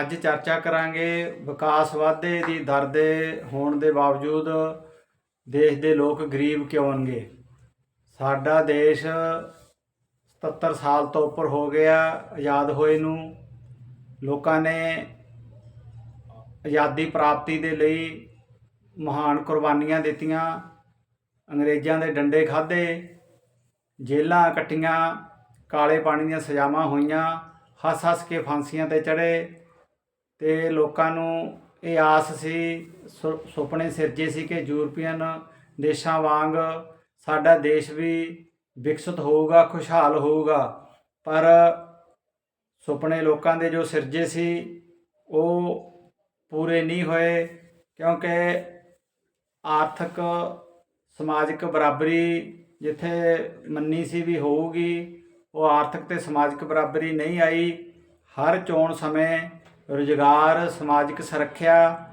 ਅੱਜ ਚਰਚਾ ਕਰਾਂਗੇ ਵਿਕਾਸ ਵਾਧੇ ਦੀ ਦਰ ਦੇ ਹੋਣ ਦੇ ਬਾਵਜੂਦ ਦੇਸ਼ ਦੇ ਲੋਕ ਗਰੀਬ ਕਿਉਂ ਹੋਣਗੇ ਸਾਡਾ ਦੇਸ਼ 77 ਸਾਲ ਤੋਂ ਉੱਪਰ ਹੋ ਗਿਆ, ਆਜ਼ਾਦ ਹੋਏ ਨੂੰ। ਲੋਕਾਂ ਨੇ ਆਜ਼ਾਦੀ ਪ੍ਰਾਪਤੀ ਦੇ ਲਈ ਮਹਾਨ ਕੁਰਬਾਨੀਆਂ ਦਿੱਤੀਆਂ। ਅੰਗਰੇਜ਼ਾਂ ਦੇ ਡੰਡੇ ਖਾਧੇ ਜੇਲਾਂ ਕੱਟੀਆਂ, ਕਾਲੇ ਪਾਣੀ ਦੀਆਂ ਸਜ਼ਾਵਾਂ ਹੋਈਆਂ, ਹੱਸ-ਹੱਸ ਕੇ ਫਾਂਸੀਆਂ ਤੇ ਚੜੇ ਤੇ ਲੋਕਾਂ ਨੂੰ ਇਹ ਆਸ ਸੀ ਸੁਪਨੇ ਸਿਰਜੇ ਸੀ ਕਿ ਯੂਰਪੀਅਨ ਦੇਸ਼ਾਂ ਵਾਂਗ ਸਾਡਾ ਦੇਸ਼ ਵੀ ਵਿਕਸਿਤ ਹੋਊਗਾ, ਖੁਸ਼ਹਾਲ ਹੋਊਗਾ। ਪਰ ਸੁਪਨੇ ਲੋਕਾਂ ਦੇ ਜੋ ਸਿਰਜੇ ਸੀ, ਉਹ ਪੂਰੇ ਨਹੀਂ ਹੋਏ ਕਿਉਂਕਿ ਆਰਥਿਕ, ਸਮਾਜਿਕ ਬਰਾਬਰੀ ਜਿੱਥੇ ਮੰਨੀ ਸੀ ਵੀ ਹੋਊਗੀ, ਉਹ ਆਰਥਿਕ ਤੇ ਸਮਾਜਿਕ ਬਰਾਬਰੀ ਨਹੀਂ ਆਈ। ਹਰ ਚੋਣ ਸਮੇਂ ਰੁਜ਼ਗਾਰ, ਸਮਾਜਿਕ ਸੁਰੱਖਿਆ,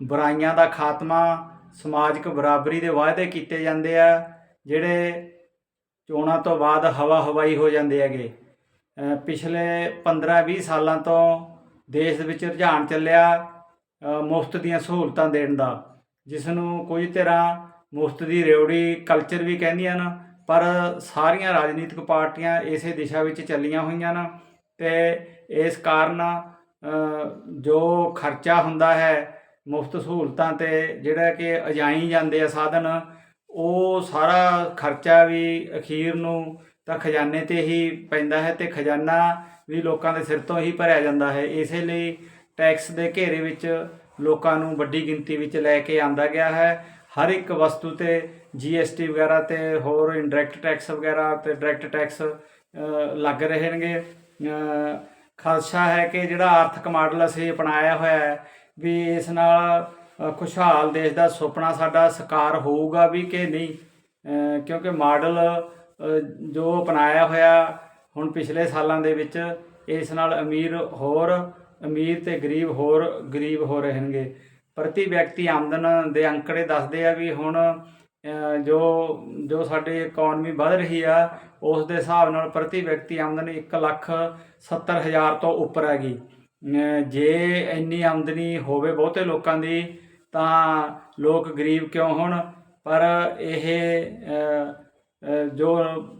ਬੁਰਾਈਆਂ ਦਾ ਖਾਤਮਾ, ਸਮਾਜਿਕ ਬਰਾਬਰੀ ਦੇ ਵਾਅਦੇ ਕੀਤੇ ਜਾਂਦੇ ਆ, ਜਿਹੜੇ ਚੋਣਾਂ ਤੋਂ ਬਾਅਦ ਹਵਾ ਹਵਾਈ ਹੋ ਜਾਂਦੇ ਹੈਗੇ। ਪਿਛਲੇ 15-20 ਸਾਲਾਂ ਤੋਂ ਦੇਸ਼ ਵਿੱਚ ਰੁਝਾਨ ਚੱਲਿਆ ਮੁਫਤ ਦੀਆਂ ਸਹੂਲਤਾਂ ਦੇਣ ਦਾ ਜਿਸ ਨੂੰ ਕੁਝ ਤਰ੍ਹਾਂ ਮੁਫਤ ਦੀ ਰੇਵੜੀ ਕਲਚਰ ਵੀ ਕਹਿੰਦੀਆਂ ਹਨ, ਪਰ ਸਾਰੀਆਂ ਰਾਜਨੀਤਿਕ ਪਾਰਟੀਆਂ ਇਸੇ ਦਿਸ਼ਾ ਵਿੱਚ ਚੱਲੀਆਂ ਹੋਈਆਂ ਹਨ ਤੇ ਇਸ ਕਾਰਨ ਜੋ ਖਰਚਾ ਹੁੰਦਾ ਹੈ ਮੁਫਤ ਸਹੂਲਤਾਂ ਤੇ, ਜਿਹੜਾ ਕਿ ਅਜਾਈ ਜਾਂਦੇ ਆ ਸਾਧਨ, ਉਹ ਸਾਰਾ ਖਰਚਾ ਵੀ ਅਖੀਰ ਨੂੰ ਤਾਂ ਖਜ਼ਾਨੇ ਤੇ ਹੀ ਪੈਂਦਾ ਹੈ ਤੇ ਖਜ਼ਾਨਾ ਵੀ ਲੋਕਾਂ ਦੇ ਸਿਰ ਤੋਂ ਹੀ ਭਰਿਆ ਜਾਂਦਾ ਹੈ। ਇਸੇ ਲਈ ਟੈਕਸ ਦੇ ਘੇਰੇ ਵਿੱਚ ਲੋਕਾਂ ਨੂੰ ਵੱਡੀ ਗਿਣਤੀ ਵਿੱਚ ਲੈ ਕੇ ਆਂਦਾ ਗਿਆ ਹੈ। ਹਰ ਇੱਕ ਵਸਤੂ ਤੇ ਜੀਐਸਟੀ ਵਗੈਰਾ ਤੇ ਹੋਰ ਇਨਡਾਇਰੈਕਟ ਟੈਕਸ ਵਗੈਰਾ ਤੇ ਡਾਇਰੈਕਟ ਟੈਕਸ ਲੱਗ ਰਹੇ ਨੇਗੇ। ਖਾਲਸਾ ਹੈ ਕਿ ਜਿਹੜਾ ਆਰਥਿਕ ਮਾਡਲ ਅਸੀਂ ਅਪਣਾਇਆ ਹੋਇਆ ਹੈ, ਵੀ ਇਸ ਨਾਲ ਖੁਸ਼ਹਾਲ ਦੇਸ਼ ਦਾ ਸੁਪਨਾ ਸਾਡਾ ਸਾਕਾਰ ਹੋਊਗਾ ਵੀ ਕਿ ਨਹੀਂ? ਕਿਉਂਕਿ ਮਾਡਲ ਜੋ ਅਪਣਾਇਆ ਹੋਇਆ ਹੁਣ ਪਿਛਲੇ ਸਾਲਾਂ ਦੇ ਵਿੱਚ, ਇਸ ਨਾਲ ਅਮੀਰ ਹੋਰ, ਅਮੀਰ ਤੇ ਗਰੀਬ ਹੋਰ ਗਰੀਬ ਹੋ ਰਹੇ ਨੇਗੇ ਪ੍ਰਤੀ ਵਿਅਕਤੀ ਆਮਦਨ ਦੇ ਅੰਕੜੇ ਦੱਸਦੇ ਆ ਵੀ ਹੁਣ ਜੋ ਜੋ ਸਾਡੀ ਇਕਨੋਮੀ ਵੱਧ ਰਹੀ ਆ, ਉਸ ਦੇ ਹਿਸਾਬ ਨਾਲ ਪ੍ਰਤੀ ਵਿਅਕਤੀ ਆਮਦਨ 1 ਲੱਖ 70 ਹਜ਼ਾਰ ਤੋਂ ਉੱਪਰ ਹੈਗੀ। ਜੇ ਇੰਨੀ ਆਮਦਨੀ ਹੋਵੇ ਬਹੁਤੇ ਲੋਕਾਂ ਦੀ, ਤਾਂ ਲੋਕ ਗਰੀਬ ਕਿਉਂ ਹੋਣ? ਪਰ ਇਹ ਜੋ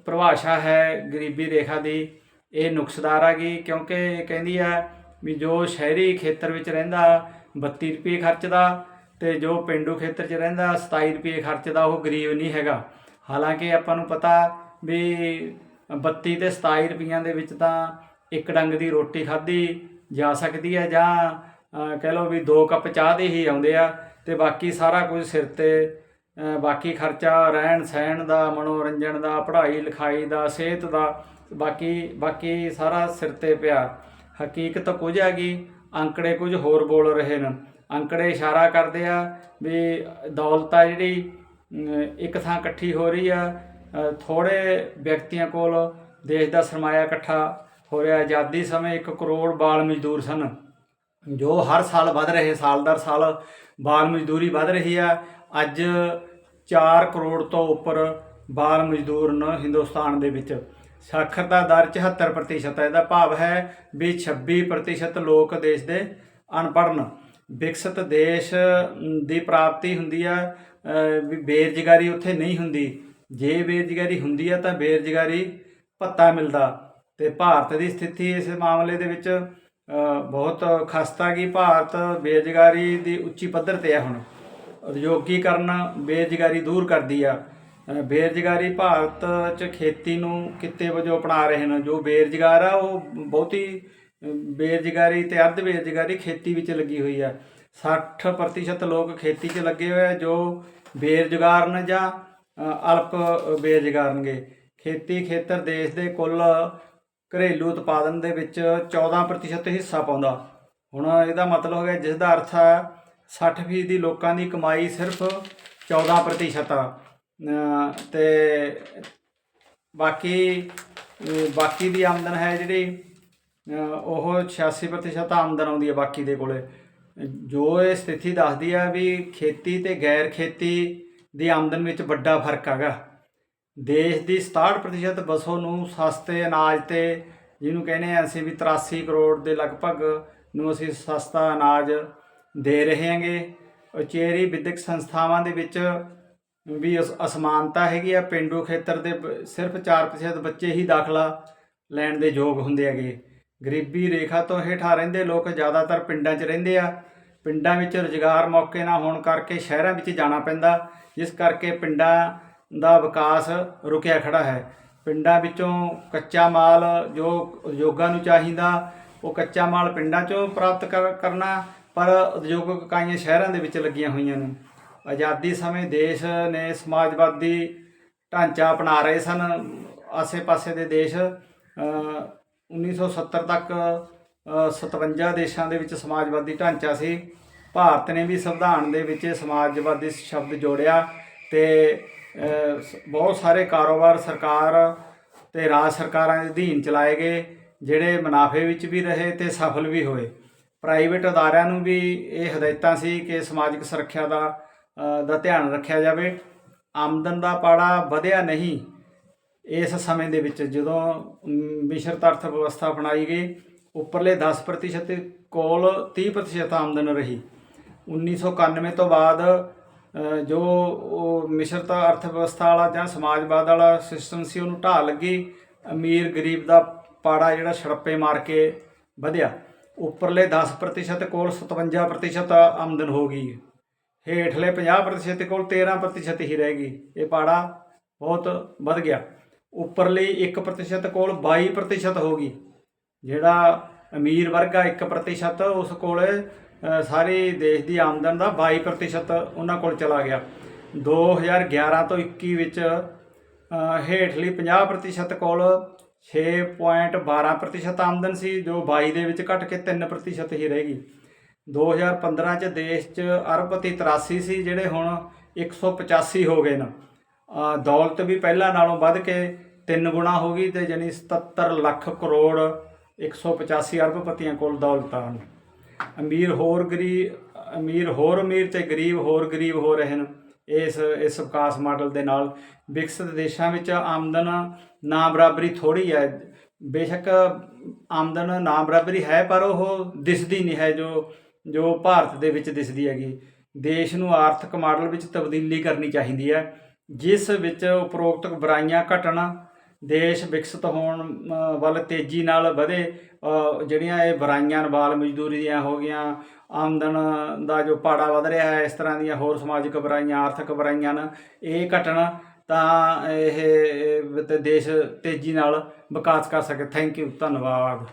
ਪਰਿਭਾਸ਼ਾ ਹੈ ਗਰੀਬੀ ਰੇਖਾ ਦੀ, ਇਹ ਨੁਕਸਦਾਰ ਹੈਗੀ, ਕਿਉਂਕਿ ਇਹ ਕਹਿੰਦੀ ਆ ਵੀ ਜੋ ਸ਼ਹਿਰੀ ਖੇਤਰ ਵਿੱਚ ਰਹਿੰਦਾ 32 ਰੁਪਏ ਖਰਚਦਾ ਤੇ ਜੋ ਪਿੰਡੂ ਖੇਤਰ 'ਚ ਰਹਿੰਦਾ 27 ਰੁਪਏ ਖਰਚਦਾ ਉਹ ਗਰੀਬ ਨਹੀਂ ਹੈਗਾ। ਹਾਲਾਂਕਿ ਆਪਾਂ ਨੂੰ ਪਤਾ ਵੀ 32 ਤੇ 27 ਰੁਪਈਆਂ ਦੇ ਵਿੱਚ ਤਾਂ ਇੱਕ ਡੰਗ ਦੀ ਰੋਟੀ ਖਾਧੀ ਜਾ ਸਕਦੀ ਹੈ, ਜਾਂ ਕਹਿ ਲਓ ਵੀ ਦੋ ਕੱਪ ਚਾਹ ਦੇ ਹੀ ਆਉਂਦੇ ਆ, ਤੇ ਬਾਕੀ ਸਾਰਾ ਕੁਝ ਸਿਰ ਤੇ ਬਾਕੀ ਖਰਚਾ ਰਹਿਣ ਸਹਿਣ ਦਾ, ਮਨੋਰੰਜਨ ਦਾ, ਪੜ੍ਹਾਈ ਲਿਖਾਈ ਦਾ, ਸਿਹਤ ਦਾ, ਬਾਕੀ ਬਾਕੀ ਸਾਰਾ ਸਿਰ ਤੇ ਪਿਆ। ਹਕੀਕਤ ਕੁਝ ਹੈਗੀ, ਅੰਕੜੇ ਕੁਝ ਹੋਰ ਬੋਲ ਰਹੇ ਨੇ। ਅੰਕੜੇ ਇਸ਼ਾਰਾ ਕਰਦੇ ਆ ਵੀ ਦੌਲਤ ਆ ਜਿਹੜੀ ਇੱਕ ਥਾਂ ਇਕੱਠੀ ਹੋ ਰਹੀ ਆ ਅ, ਥੋੜੇ ਵਿਅਕਤੀਆਂ ਕੋਲ ਦੇਸ਼ ਦਾ ਸਰਮਾਇਆ ਇਕੱਠਾ ਹੋ ਰਿਹਾ ਆਜ਼ਾਦੀ ਸਮੇਂ 1 ਕਰੋੜ ਬਾਲ ਮਜ਼ਦੂਰ ਸਨ। ਜੋ ਹਰ ਸਾਲ ਵੱਧ ਰਹੇ ਸਾਲ ਦਰ ਸਾਲ ਬਾਲ ਮਜ਼ਦੂਰੀ ਵੱਧ ਰਹੀ ਆ ਅੱਜ 4 ਕਰੋੜ ਤੋਂ ਉੱਪਰ ਬਾਲ ਮਜ਼ਦੂਰ ਨੇ ਹਿੰਦੁਸਤਾਨ ਦੇ ਵਿੱਚ। ਸਾਖਰਤਾ ਦਰ 74% ਹੈ। ਇਹਦਾ ਭਾਵ ਹੈ ਵੀ 26% ਲੋਕ ਦੇਸ਼ ਦੇ ਅਨਪੜ੍ਹ ਨੇ। ਵਿਕਸਿਤ ਦੇਸ਼ ਦੀ ਪ੍ਰਾਪਤੀ ਹੁੰਦੀ ਆ ਵੀ ਬੇਰੁਜ਼ਗਾਰੀ ਉੱਥੇ ਨਹੀਂ ਹੁੰਦੀ। ਜੇ ਬੇਰੁਜ਼ਗਾਰੀ ਹੁੰਦੀ ਆ ਤਾਂ ਬੇਰੁਜ਼ਗਾਰੀ ਭੱਤਾ ਮਿਲਦਾ। ਤੇ ਭਾਰਤ ਦੀ ਸਥਿਤੀ ਇਸ ਮਾਮਲੇ ਦੇ ਵਿੱਚ ਬਹੁਤ ਖਸਤਾ ਗਈ ਭਾਰਤ ਬੇਰੁਜ਼ਗਾਰੀ ਦੀ ਉੱਚੀ ਪੱਧਰ ਤੇ ਆ ਹੁਣ। ਉਦਯੋਗੀਕਰਨ ਬੇਰੁਜ਼ਗਾਰੀ ਦੂਰ ਕਰਦੀ ਆ। ਬੇਰੁਜ਼ਗਾਰੀ ਭਾਰਤ 'ਚ ਖੇਤੀ ਨੂੰ ਕਿੱਤੇ ਵਜੋਂ ਅਪਣਾ ਰਹੇ ਨੇ। ਜੋ ਬੇਰੁਜ਼ਗਾਰ ਆ, ਉਹ ਬਹੁਤੀ ਬੇਰੁਜ਼ਗਾਰੀ ਤੇ ਅਰਧ ਬੇਰੁਜ਼ਗਾਰੀ ਖੇਤੀ ਵਿੱਚ ਲੱਗੀ ਹੋਈ ਆ। 60% ਲੋਕ ਖੇਤੀ 'ਚ ਲੱਗੇ ਹੋਏ ਆ ਜੋ ਬੇਰੁਜ਼ਗਾਰ ਨੇ ਜਾਂ ਅਲਪ ਬੇਰੁਜ਼ਗਾਰ ਨੇਗੇ। ਖੇਤੀ ਖੇਤਰ ਦੇਸ਼ ਦੇ ਕੁੱਲ ਘਰੇਲੂ ਉਤਪਾਦਨ ਦੇ ਵਿੱਚ 14% ਹਿੱਸਾ ਪਾਉਂਦਾ। ਹੁਣ ਇਹਦਾ ਮਤਲਬ ਹੋ ਗਿਆ ਜਿਸ ਦਾ ਅਰਥ ਹੈ 60% ਦੀ ਲੋਕਾਂ ਦੀ ਕਮਾਈ ਸਿਰਫ 14% ਆ। ਅ, ਤੇ ਬਾਕੀ ਬਾਕੀ ਦੀ ਆਮਦਨ ਹੈ ਜਿਹੜੀ ਉਹ 86% ਆਮਦਨ ਆਉਂਦੀ ਹੈ ਬਾਕੀ ਦੇ ਕੋਲੇ। ਜੋ ਇਹ ਸਥਿਤੀ ਦੱਸਦੀ ਆ ਵੀ ਖੇਤੀ ਤੇ ਗੈਰ ਖੇਤੀ ਦੀ ਆਮਦਨ ਵਿੱਚ ਵੱਡਾ ਫ਼ਰਕ ਹੈਗਾ। ਦੇਸ਼ ਦੀ 67% ਵਸੋਂ ਨੂੰ ਸਸਤੇ ਅਨਾਜ ਤੇ, ਜਿਹਨੂੰ ਕਹਿੰਦੇ ਆ ਅਸੀਂ ਵੀ 83 ਕਰੋੜ ਦੇ ਲਗਭਗ ਨੂੰ ਅਸੀਂ ਸਸਤਾ ਅਨਾਜ ਦੇ ਰਹੇ ਹਾਂਗੇ। ਉਚੇਰੀ ਵਿਦਿਅਕ ਸੰਸਥਾਵਾਂ ਦੇ ਵਿੱਚ ਵੀ ਅਸ- ਅਸਮਾਨਤਾ ਹੈਗੀ ਆ। ਪਿੰਡੂ ਖੇਤਰ ਦੇ ਸਿਰਫ 4% ਬੱਚੇ ਹੀ ਦਾਖਲਾ ਲੈਣ ਦੇ ਯੋਗ ਹੁੰਦੇ ਹੈਗੇ। ਗਰੀਬੀ ਰੇਖਾ ਤੋਂ ਹੇਠਾਂ ਰਹਿੰਦੇ ਲੋਕ ਜ਼ਿਆਦਾਤਰ ਪਿੰਡਾਂ 'ਚ ਰਹਿੰਦੇ ਆ। ਪਿੰਡਾਂ ਵਿੱਚ ਰੁਜ਼ਗਾਰ ਮੌਕੇ ਨਾ ਹੋਣ ਕਰਕੇ ਸ਼ਹਿਰਾਂ ਵਿੱਚ ਜਾਣਾ ਪੈਂਦਾ, ਜਿਸ ਕਰਕੇ ਪਿੰਡਾਂ ਦਾ ਵਿਕਾਸ ਰੁਕਿਆ ਖੜਾ ਹੈ। ਪਿੰਡਾਂ ਵਿੱਚੋਂ ਕੱਚਾ ਮਾਲ ਜੋ ਉਦਯੋਗਾਂ ਨੂੰ ਚਾਹੀਦਾ, ਉਹ ਕੱਚਾ ਮਾਲ ਪਿੰਡਾਂ 'ਚੋਂ ਪ੍ਰਾਪਤ ਕਰ- ਕਰਨਾ, ਪਰ ਉਦਯੋਗਿਕ ਇਕਾਈਆਂ ਸ਼ਹਿਰਾਂ ਦੇ ਵਿੱਚ ਲੱਗੀਆਂ ਹੋਈਆਂ ਨੇ। ਆਜ਼ਾਦੀ ਸਮੇਂ ਦੇਸ਼ ਨੇ ਸਮਾਜਵਾਦੀ ਢਾਂਚਾ ਅਪਣਾ ਰਹੇ ਸਨ। ਆਸੇ-ਪਾਸੇ ਦੇ ਦੇਸ਼ 1970 ਤੱਕ ਅ, 57 ਦੇਸ਼ਾਂ ਦੇ ਵਿੱਚ ਸਮਾਜਵਾਦੀ ਢਾਂਚਾ ਸੀ। ਭਾਰਤ ਨੇ ਵੀ ਸੰਵਿਧਾਨ ਦੇ ਵਿੱਚ ਸਮਾਜਵਾਦੀ ਸ਼ਬਦ ਜੋੜਿਆ ਤੇ ਬਹੁਤ ਸਾਰੇ ਕਾਰੋਬਾਰ ਸਰਕਾਰ ਤੇ ਰਾਜ ਸਰਕਾਰਾਂ ਦੇ ਅਧੀਨ ਚਲਾਏ ਗਏ ਜਿਹੜੇ ਮੁਨਾਫੇ ਵਿੱਚ ਵੀ ਰਹੇ ਤੇ ਸਫਲ ਵੀ ਹੋਏ। ਪ੍ਰਾਈਵੇਟ ਅਦਾਰਿਆਂ ਨੂੰ ਵੀ ਇਹ ਹਦਾਇਤਾਂ ਸੀ ਕਿ ਸਮਾਜਿਕ ਸੁਰੱਖਿਆ ਦਾ ਦਾ ਧਿਆਨ ਰੱਖਿਆ ਜਾਵੇ। ਆਮਦਨ ਦਾ ਪਾੜਾ ਵਧਿਆ ਨਹੀਂ ਇਸ ਸਮੇਂ ਦੇ ਵਿੱਚ ਜਦੋਂ ਮਿਸ਼ਰਤ ਅਰਥ ਵਿਵਸਥਾ ਅਪਣਾਈ ਗਈ, ਉੱਪਰਲੇ 10% ਤੇ ਕੋਲ 30% ਆਮਦਨ ਰਹੀ। 1991 ਤੋਂ ਬਾਅਦ ਜੋ ਉਹ ਮਿਸ਼ਰਤ ਅਰਥ ਵਿਵਸਥਾ ਵਾਲਾ ਜਾਂ ਸਮਾਜਵਾਦ ਵਾਲਾ ਸਿਸਟਮ ਸੀ, ਉਹਨੂੰ ਢਾਹ ਲੱਗੀ। ਅਮੀਰ ਗਰੀਬ ਦਾ ਪਾੜਾ ਜਿਹੜਾ ਛੜੱਪੇ ਮਾਰ ਕੇ ਵਧਿਆ। ਉੱਪਰਲੇ 10% ਕੋਲ 57% ਆਮਦਨ ਹੋ ਗਈ। ਹੇਠਲੇ 50% ਕੋਲ 13% ਹੀ ਰਹਿ ਗਈ। ਇਹ ਪਾੜਾ ਬਹੁਤ ਵੱਧ ਗਿਆ। ਉੱਪਰਲੀ 1% ਕੋਲ 22% ਹੋ ਗਈ। ਜਿਹੜਾ ਅਮੀਰ ਵਰਗ ਆ 1% ਉਸ ਕੋਲ ਅ, ਸਾਰੀ ਦੇਸ਼ ਦੀ ਆਮਦਨ ਦਾ 22% ਉਹਨਾਂ ਕੋਲ ਚਲਾ ਗਿਆ। 2011 ਤੋਂ 21 ਵਿੱਚ ਹੇਠਲੀ 50% ਕੋਲ 6.12% ਆਮਦਨ ਸੀ ਜੋ 22 ਦੇ ਵਿੱਚ ਘਟ ਕੇ 3% ਹੀ ਰਹਿ ਗਈ। 2015 ਚ ਦੇਸ਼ ਚ ਅਰਬਪਤੀ 83 ਸੀ ਜਿਹੜੇ ਹੁਣ 185 ਹੋ ਗਏ ਨੇ। ਦੌਲਤ ਵੀ ਪਹਿਲਾਂ ਨਾਲੋਂ ਵੱਧ ਕੇ ਤਿੰਨ ਗੁਣਾ ਹੋ ਗਈ ਤੇ ਯਾਨੀ 77 ਲੱਖ ਕਰੋੜ 185 ਅਰਬਪਤੀਆਂ ਕੋਲ ਦੌਲਤਾਂ ਹਨ। ਅਮੀਰ ਹੋਰ ਗਰੀਬ, ਅਮੀਰ ਹੋਰ ਅਮੀਰ ਤੇ ਗਰੀਬ ਹੋਰ ਗਰੀਬ ਹੋ ਰਹੇ ਹਨ। ਇਸ ਇਸ ਵਿਕਾਸ ਮਾਡਲ ਦੇ ਨਾਲ ਵਿਕਸਿਤ ਦੇਸ਼ਾਂ ਵਿੱਚ ਆਮਦਨ ਨਾ ਬਰਾਬਰੀ ਥੋੜੀ ਹੈ। ਬੇਸ਼ੱਕ ਆਮਦਨ ਨਾ ਬਰਾਬਰੀ ਹੈ, ਪਰ ਉਹ ਦਿਸਦੀ ਨਹੀਂ ਹੈ ਜੋ ਜੋ ਭਾਰਤ ਦੇ ਵਿੱਚ ਦਿਸਦੀ ਹੈਗੀ। ਦੇਸ਼ ਨੂੰ ਆਰਥਿਕ ਮਾਡਲ ਵਿੱਚ ਤਬਦੀਲੀ ਕਰਨੀ ਚਾਹੀਦੀ ਹੈ, ਜਿਸ ਵਿੱਚ ਉਪਰੋਕਤ ਬੁਰਾਈਆਂ ਘਟਣ ਦੇਸ਼ ਵਿਕਸਿਤ ਹੋਣ ਵੱਲ ਤੇਜ਼ੀ ਨਾਲ ਵਧੇ ਜਿਹੜੀਆਂ ਇਹ ਬੁਰਾਈਆਂ ਨੇ, ਬਾਲ ਮਜ਼ਦੂਰੀ ਦੀਆਂ ਹੋ ਗਈਆਂ, ਆਮਦਨ ਦਾ ਜੋ ਪਾੜਾ ਵਧ ਰਿਹਾ ਹੈ, ਇਸ ਤਰ੍ਹਾਂ ਦੀਆਂ ਹੋਰ ਸਮਾਜਿਕ ਬੁਰਾਈਆਂ, ਆਰਥਿਕ ਬੁਰਾਈਆਂ ਹਨ ਇਹ ਘਟਣ ਤਾਂ ਇਹ ਇਹ ਦੇਸ਼ ਤੇਜ਼ੀ ਨਾਲ ਵਿਕਾਸ ਕਰ ਸਕੇ। ਥੈਂਕ ਯੂ ਧੰਨਵਾਦ।